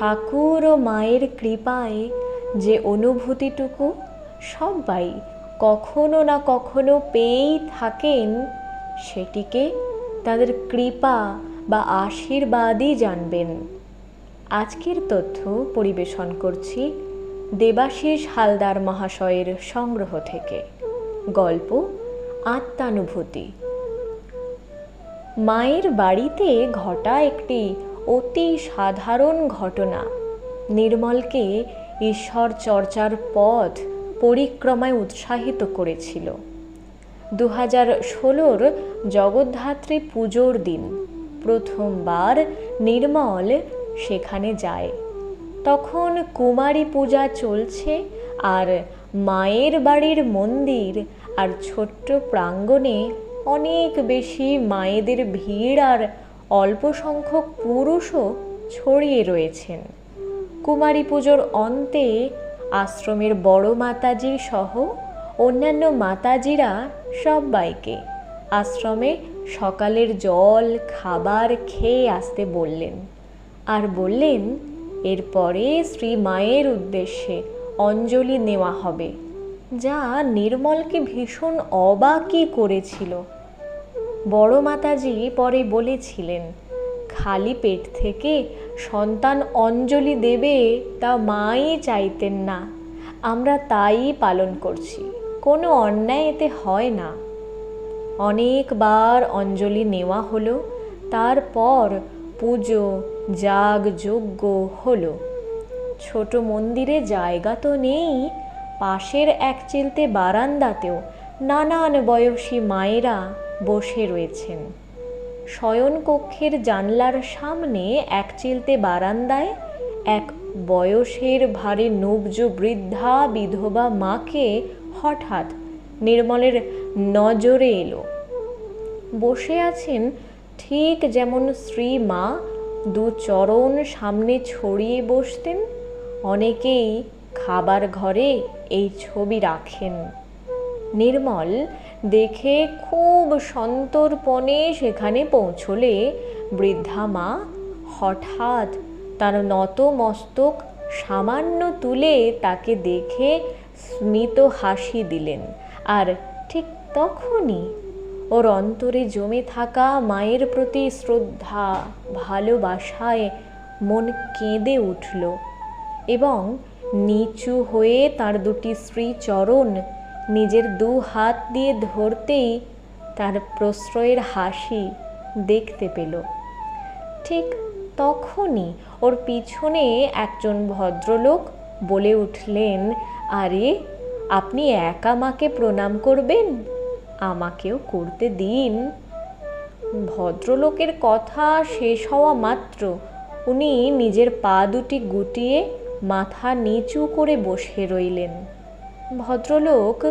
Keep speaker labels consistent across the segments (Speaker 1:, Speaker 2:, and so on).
Speaker 1: ঠাকুর ও মায়ের কৃপায় যে অনুভূতিটুকু সবাই কখনো না কখনো পেয়েই থাকেন, সেটিকে তাদের কৃপা বা আশীর্বাদই জানবেন। আজকের তথ্য পরিবেশন করছি দেবাশিস হালদার মহাশয়ের সংগ্রহ থেকে। গল্প আত্মানুভূতি। মায়ের বাড়িতে ঘটা একটি অতি সাধারণ ঘটনা। নির্মলকে ঈশ্বর চর্চার পথ পরিক্রমায় উৎসাহিত করেছিল। দু হাজার ষোলোর জগদ্ধাত্রী পুজোর দিন, প্রথমবার নির্মল সেখানে যায়। তখন কুমারী পূজা চলছে আর মায়ের বাড়ির মন্দির আর ছোট্ট প্রাঙ্গণে অনেক বেশি মায়েদের ভিড় আর অল্প সংখ্যক পুরুষও ছড়িয়ে রয়েছেন। কুমারী পুজোর অন্তে আশ্রমের বড় মাতাজি সহ অন্যান্য মাতাজিরা সবাইকে আশ্রমে সকালের জল, খাবার খেয়ে আসতে বললেন। আর বললেন, এরপরে শ্রী মায়ের উদ্দেশ্যে অঞ্জলি নেওয়া হবে। যা নির্মলকে ভীষণ অবাকই করেছিল। বড় মাতাজি পরে বলেছিলেন, খালি পেট থেকে সন্তান অঞ্জলি দেবে তা মাই চাইতেন না। আমরা তাই পালন করছি। কোনো অন্যায় এতে হয় না। অনেকবার অঞ্জলি নেওয়া হলো, তারপর পুজো, যাগ, যজ্ঞ হলো। ছোট মন্দিরে জায়গা তো নেই, পাশের এক চিলতে বারান্দাতেও নানান বয়সী মায়েরা বসে রয়েছেন। শয়নকক্ষের জানলার সামনে এক চিলতে বারান্দায় এক বয়সের ভারে নবজ বৃদ্ধা বিধবা মাকে হঠাৎ নির্মলের নজরে এলো। বসে আছেন ঠিক যেমন শ্রী মা, দু চরণ সামনে ছড়িয়ে বসতেন, অনেকেই খাবার ঘরে এই ছবি রাখেন। নির্মল দেখে খুব সন্তর্পণে সেখানে পৌঁছলে বৃদ্ধা মা হঠাৎ তার নত মস্তক সামান্য তুলে তাকে দেখে স্মিত হাসি দিলেন। আর ঠিক তখনই ওর অন্তরে জমে থাকা মায়ের প্রতি শ্রদ্ধা, ভালোবাসায় মন কেঁদে উঠল এবং নিচু হয়ে তার দুটি শ্রীচরণ নিজের দু হাত দিয়ে ধরতেই তার প্রশ্রয়ের হাসি দেখতে পেল। ঠিক তখনই ওর পিছনে একজন ভদ্রলোক বলে উঠলেন, আরে, আপনি একা মাকে প্রণাম করবেন? আমাকেও করতে দিন। ভদ্রলোকের কথা শেষ হওয়া মাত্র উনি নিজের পা দুটি গুটিয়ে মাথা নিচু করে বসে রইলেন। ভদ্রলোক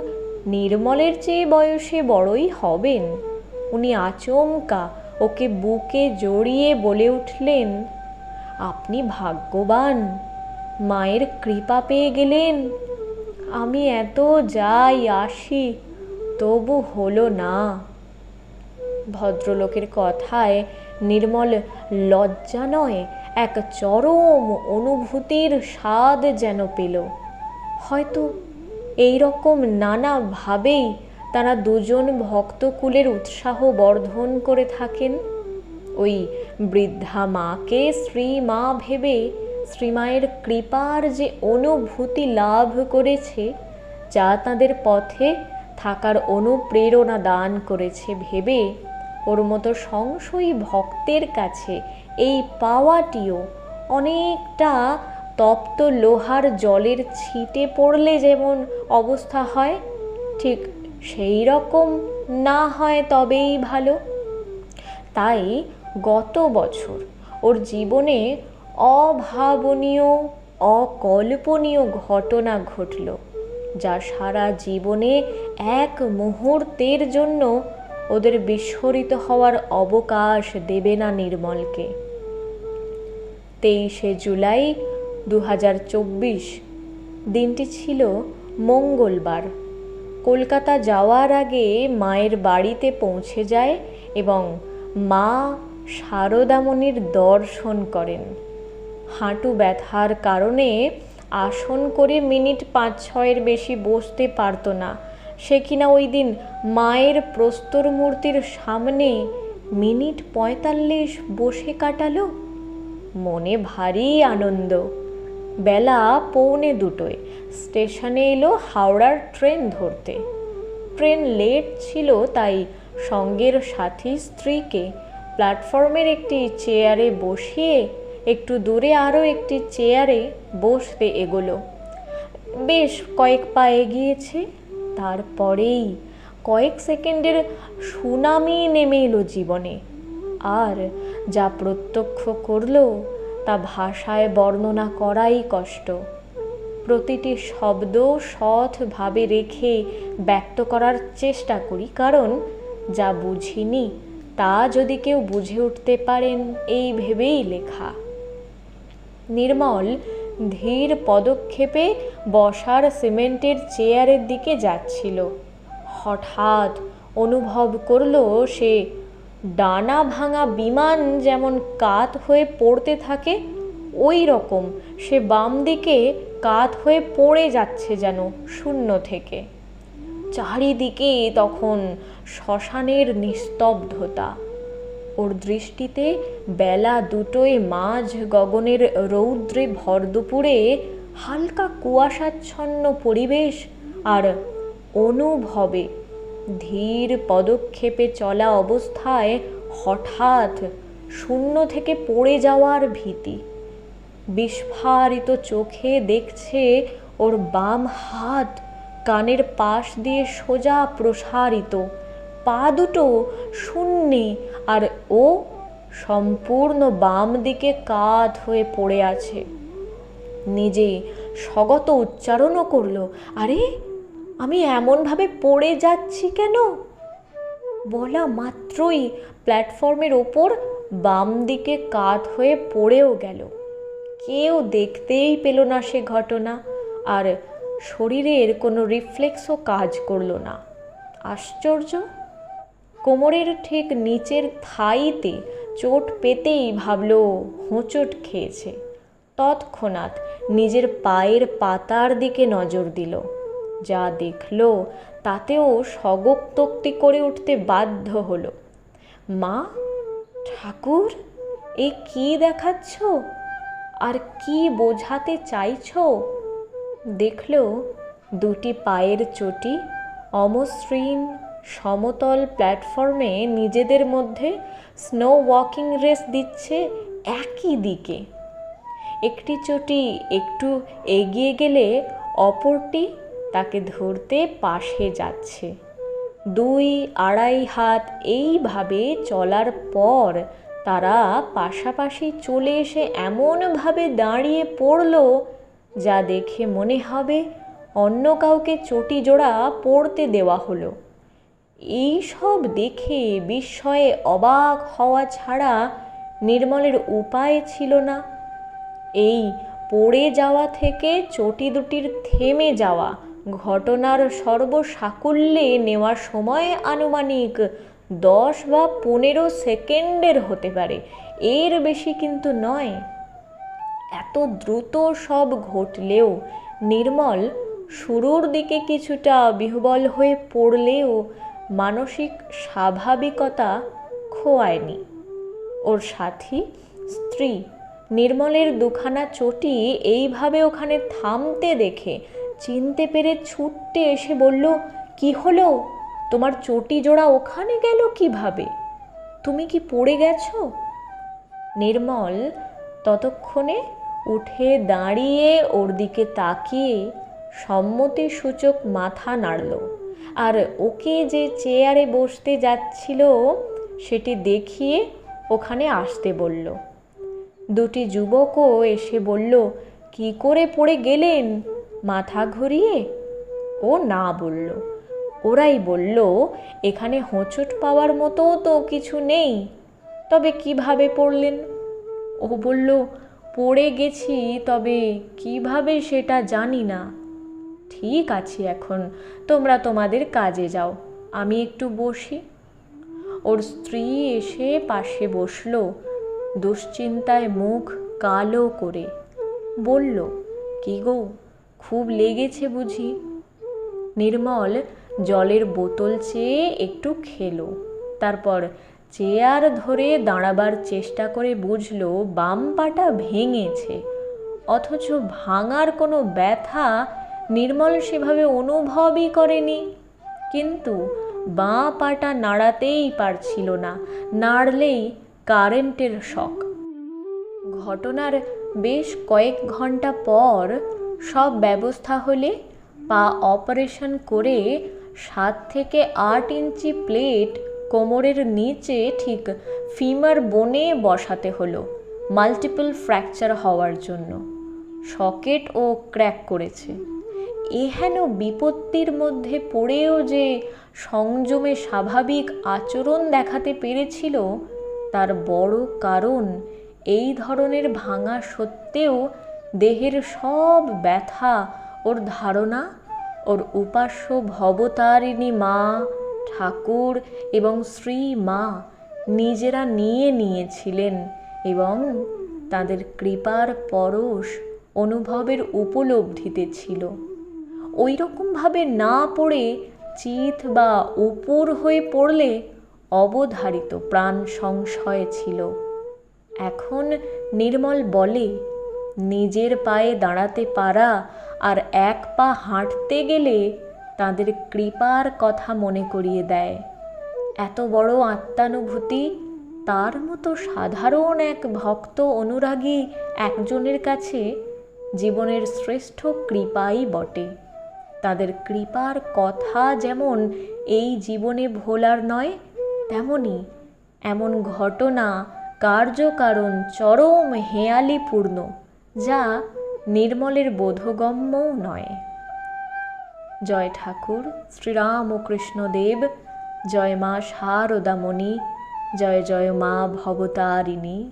Speaker 1: নির্মলের চেয়ে বয়সে বড়ই হবেন। উনি আচমকা ওকে বুকে জড়িয়ে বলে উঠলেন, আপনি ভাগ্যবান, মায়ের কৃপা পেয়ে গেলেন। আমি এত যাই আসি, তবু হলো না। ভদ্রলোকের কথায় নির্মল লজ্জা নয়, এক চরম অনুভূতির স্বাদ যেন পেল। হয়তো এই রকম নানাভাবেই তারা দুজন ভক্তকুলের উৎসাহ বর্ধন করে থাকেন। ওই বৃদ্ধা মাকে শ্রী মা ভেবে শ্রীমায়ের কৃপার যে অনুভূতি লাভ করেছে, যা তাদের পথে থাকার অনুপ্রেরণা দান করেছে ভেবে ওর মতো সংশয়ী ভক্তের কাছে এই পাওয়াটিও অনেকটা তপ্ত লোহার জলের ছিটে পড়লে যেমন অবস্থা হয়, ঠিক সেই রকম না হয় তবেই ভালো। তাই গত বছর ওর জীবনে অভাবনীয়, অকল্পনীয় ঘটনা ঘটল, যা সারা জীবনে এক মুহূর্তের জন্য ওদের বিস্ফোরিত হওয়ার অবকাশ দেবে না নির্মলকে। তেইশে জুলাই দু হাজার চব্বিশ। দিনটি ছিল মঙ্গলবার। কলকাতা যাওয়ার আগে মায়ের বাড়িতে পৌঁছে যায় এবং মা শারদামণির দর্শন করেন। হাঁটু ব্যথার কারণে আসন করে মিনিট পাঁচ ছয়ের বেশি বসতে পারতো না। সে কিনা ওই দিন মায়ের প্রস্তর মূর্তির সামনে মিনিট পঁয়তাল্লিশ বসে কাটালো? মনে ভারী আনন্দ। বেলা পৌনে দুটোয়। স্টেশনে এলো হাওড়ার ট্রেন ধরতে। ট্রেন লেট ছিল, তাই সঙ্গের সাথী স্ত্রীকে প্ল্যাটফর্মের একটি চেয়ারে বসিয়ে একটু দূরে আরও একটি চেয়ারে বসতে এগোলো। বেশ কয়েক পা এগিয়েছে, তারপরেই কয়েক সেকেন্ডের সুনামি নেমে এলো জীবনে। আর যা প্রত্যক্ষ করল তা ভাষায় বর্ণনা করাই কষ্ট। প্রতিটি শব্দ সৎভাবে রেখে ব্যক্ত করার চেষ্টা করি, কারণ যা বুঝিনি, তা যদি কেউ বুঝে উঠতে পারেন, এই ভেবেই লেখা। নির্মল ধীর পদক্ষেপে বসার সিমেন্টের চেয়ারের দিকে যাচ্ছিল। হঠাৎ অনুভব করল সে ডানা ভাঙা বিমান যেমন কাত হয়ে পড়তে থাকে, ওই রকম সে বাম দিকে কাত হয়ে পড়ে যাচ্ছে যেন শূন্য থেকে। চারিদিকে তখন শ্মশানের নিস্তব্ধতা। ওর দৃষ্টিতে বেলা দুটোয় মাঝ গগনের রৌদ্রে ভর দুপুরে হালকা কুয়াশাচ্ছন্ন পরিবেশ আর অনুভবে ধীর পদক্ষেপে চলা অবস্থায় হঠাৎ শূন্য থেকে পড়ে যাওয়ার ভীতি। বিস্ফারিত চোখে দেখছে ওর বাম হাত কানের পাশ দিয়ে সোজা প্রসারিত। পা দুটো শূন্যে আর ও সম্পূর্ণ বাম দিকে কাত হয়ে পড়ে আছে। নিজে স্বগত উচ্চারণও করল, আরে আমি এমনভাবে পড়ে যাচ্ছি কেন? বলা মাত্রই প্ল্যাটফর্মের ওপর বাম দিকে কাত হয়ে পড়েও গেল। কেউ দেখতেই পেল না সে ঘটনা, আর শরীরের কোনো রিফ্লেক্সও কাজ করল না। আশ্চর্য? কোমরের ঠিক নিচের থাইতে চোট পেতেই ভাবল, হোঁচট খেয়েছে। তৎক্ষণাৎ নিজের পায়ের পাতার দিকে নজর দিল। যা দেখল, তাতেও স্বগোক্তোক্তি করে উঠতে বাধ্য হলো। মা, ঠাকুর, এ কি দেখাচ্ছ? আর কি বোঝাতে চাইছ? দেখল, দুটি পায়ের চটি অমসৃণ সমতল প্ল্যাটফর্মে নিজেদের মধ্যে স্নো ওয়াকিং রেস দিচ্ছে একই দিকে। একটি চটি একটু এগিয়ে গেলে, অপরটি তাকে ধরতে পাশে যাচ্ছে। দুই আড়াই হাত এইভাবে চলার পর তারা পাশাপাশি চলে এসে এমনভাবে দাঁড়িয়ে পড়ল যা দেখে মনে হবে অন্য কাউকে চটি জোড়া পড়তে দেওয়া হলো। এই সব দেখে বিস্ময়ে অবাক হওয়া ছাড়া নির্মলের উপায় ছিল না। এই পড়ে যাওয়া থেকে চটি দুটির থেমে যাওয়া ঘটনার সর্বসাকুল্যে নেওয়ার সময় আনুমানিক দশ বা পনেরো সেকেন্ডের হতে পারে। এর বেশি কিন্তু নয়। এত দ্রুত সব ঘটলেও নির্মল শুরুর দিকে কিছুটা বিহবল হয়ে পড়লেও মানসিক স্বাভাবিকতা খোয়ায়নি। ওর সাথী, স্ত্রী, নির্মলের দুখানা চটি এইভাবে ওখানে থামতে দেখে চিনতে পেরে ছুটতে এসে বলল, কি হলো? তোমার চটি জোড়া ওখানে গেল কীভাবে? তুমি কি পড়ে গেছো? নির্মল ততক্ষণে উঠে দাঁড়িয়ে ওর দিকে তাকিয়ে সম্মতিসূচক মাথা নাড়ল। আর ওকে যে চেয়ারে বসতে যাচ্ছিল, সেটি দেখিয়ে ওখানে আসতে বলল। দুটি যুবকও এসে বলল, কি করে পড়ে গেলেন? মাথা ঘুরিয়ে ও না বলল। ওরাই বলল, এখানে হোঁচট পাওয়ার মতো তো কিছু নেই। তবে কীভাবে পড়লেন? ও বলল, পড়ে গেছি, তবে কীভাবে সেটা জানি না। ঠিক আছে এখন, তোমরা তোমাদের কাজে যাও, আমি একটু বসি। ওর স্ত্রী এসে পাশে বসল, দুশ্চিন্তায় মুখ কালো করে। বলল, কি গো খুব লেগেছে বুঝি। নির্মল জলের বোতল চেয়ে একটু খেলো। তারপর চেয়ার ধরে দাঁড়াবার চেষ্টা করে বুঝলো বাম পাটা ভেঙেছে। অথচ ভাঙার কোনো ব্যথা নির্মল সেভাবে অনুভবই করেনি। কিন্তু বাঁ পাটা নাড়াতেই পারছিল না, নাড়লেই কারেন্টের শখ ঘটনার বেশ কয়েক ঘণ্টা পর সব ব্যবস্থা হলে পা অপারেশন করে সাত থেকে আট ইঞ্চি প্লেট কোমরের নিচে ঠিক ফিমার বনে বসাতে হলো মাল্টিপল ফ্র্যাকচার হওয়ার জন্য। সকেট ও ক্র্যাক করেছে। এহেন বিপত্তির মধ্যে পড়েও যে সংযমে স্বাভাবিক আচরণ দেখাতে পেরেছিল, তার বড় কারণ এই ধরনের ভাঙা সত্ত্বেও দেহের সব ব্যথা, ওর ধারণা, ওর উপাস্য ভবতারিণী মা, ঠাকুর এবং শ্রী মা নিজেরা নিয়ে নিয়েছিলেন এবং তাদের কৃপার পরশ অনুভবের উপলব্ধিতে ছিল। ওই রকমভাবে না পড়ে চিত বা উপর হয়ে পড়লে অবধারিত প্রাণ সংশয় ছিল। এখন নির্মল বলে নিজের পায়ে দাঁড়াতে পারা আর এক পা হাঁটতে গেলে তাদের কৃপার কথা মনে করিয়ে দেয়। এত বড় আত্মানুভূতি, তার মতো সাধারণ এক ভক্ত অনুরাগী একজনের কাছে জীবনের শ্রেষ্ঠ কৃপাই বটে। তাদের কৃপার কথা যেমন এই জীবনে ভোলার নয়, তেমনি এমন ঘটনা কার্যকারণ চরম হেয়ালিপূর্ণ। যা নির্মলের বোধগম্যও নয়। জয় ঠাকুর, শ্রীরাম ও কৃষ্ণদেব, জয় মা সারদামণি, জয় জয় মা ভবতারিণী।